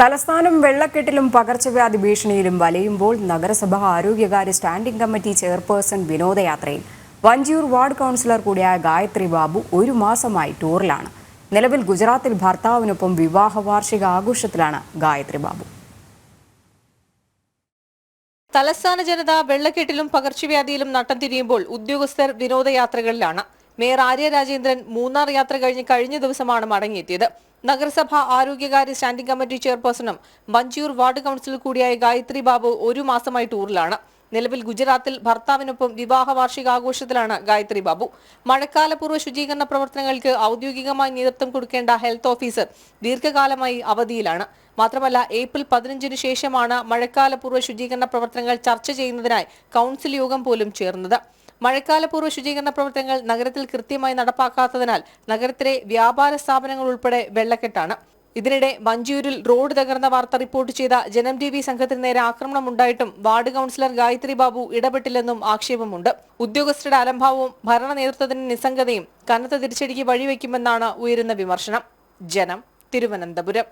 തലസ്ഥാനം വെള്ളക്കെട്ടിലും പകർച്ചവ്യാധി ഭീഷണിയിലും വലയുമ്പോൾ നഗരസഭ ആരോഗ്യകാര്യ സ്റ്റാൻഡിംഗ് കമ്മിറ്റി ചെയർപേഴ്സൺ വിനോദയാത്രയിൽ വഞ്ചിയൂർ വാർഡ് കൗൺസിലർ കൂടിയായ ഗായത്രി ബാബു ഒരു മാസമായി ടൂറിലാണ്. നിലവിൽ ഗുജറാത്തിൽ ഭർത്താവിനൊപ്പം വിവാഹ വാർഷിക ആഘോഷത്തിലാണ് ഗായത്രി ബാബു. തലസ്ഥാന ജനത വെള്ളക്കെട്ടിലും പകർച്ചവ്യാധിയിലും നട്ടം തിരിയുമ്പോൾ ഉദ്യോഗസ്ഥർ വിനോദയാത്രകളിലാണ്. മേയർ ആര്യ രാജേന്ദ്രൻ മൂന്നാർ യാത്ര കഴിഞ്ഞ് കഴിഞ്ഞ ദിവസമാണ് മടങ്ങിയെത്തിയത്. നഗരസഭ ആരോഗ്യകാര്യ സ്റ്റാൻഡിംഗ് കമ്മിറ്റി ചെയർപേഴ്സണും മഞ്ചൂർ വാർഡ് കൌൺസിൽ കൂടിയായ ഗായത്രി ബാബു ഒരു മാസമായി ടൂറിലാണ്. നിലവിൽ ഗുജറാത്തിൽ ഭർത്താവിനൊപ്പം വിവാഹ വാർഷികാഘോഷത്തിലാണ് ഗായത്രി ബാബു. മഴക്കാലപൂർവ ശുചീകരണ പ്രവർത്തനങ്ങൾക്ക് ഔദ്യോഗികമായി നേതൃത്വം കൊടുക്കേണ്ട ഹെൽത്ത് ഓഫീസർ ദീർഘകാലമായി അവധിയിലാണ്. മാത്രമല്ല ഏപ്രിൽ പതിനഞ്ചിന് ശേഷമാണ് മഴക്കാലപൂർവ ശുചീകരണ പ്രവർത്തനങ്ങൾ ചർച്ച ചെയ്യുന്നതിനായി കൌൺസിൽ യോഗം പോലും ചേർന്നത്. മഴക്കാലപൂർവ ശുചീകരണ പ്രവർത്തനങ്ങൾ നഗരത്തിൽ കൃത്യമായി നടപ്പാക്കാത്തതിനാൽ നഗരത്തിലെ വ്യാപാര സ്ഥാപനങ്ങൾ ഉൾപ്പെടെ വെള്ളക്കെട്ടാണ്. ഇതിനിടെ വഞ്ചിയൂരിൽ റോഡ് തകർന്ന വാർത്ത റിപ്പോർട്ട് ചെയ്ത ജനം ടി വി സംഘത്തിന് നേരെ ആക്രമണമുണ്ടായിട്ടും വാർഡ് കൌൺസിലർ ഗായത്രി ബാബു ഇടപെട്ടില്ലെന്നും ആക്ഷേപമുണ്ട്. ഉദ്യോഗസ്ഥരുടെ അലംഭാവവും ഭരണ നേതൃത്വത്തിന്റെ നിസ്സംഗതയും കനത്ത തിരിച്ചടിക്ക് വഴിവെക്കുമെന്നാണ് ഉയരുന്ന വിമർശനം. ജനം തിരുവനന്തപുരം.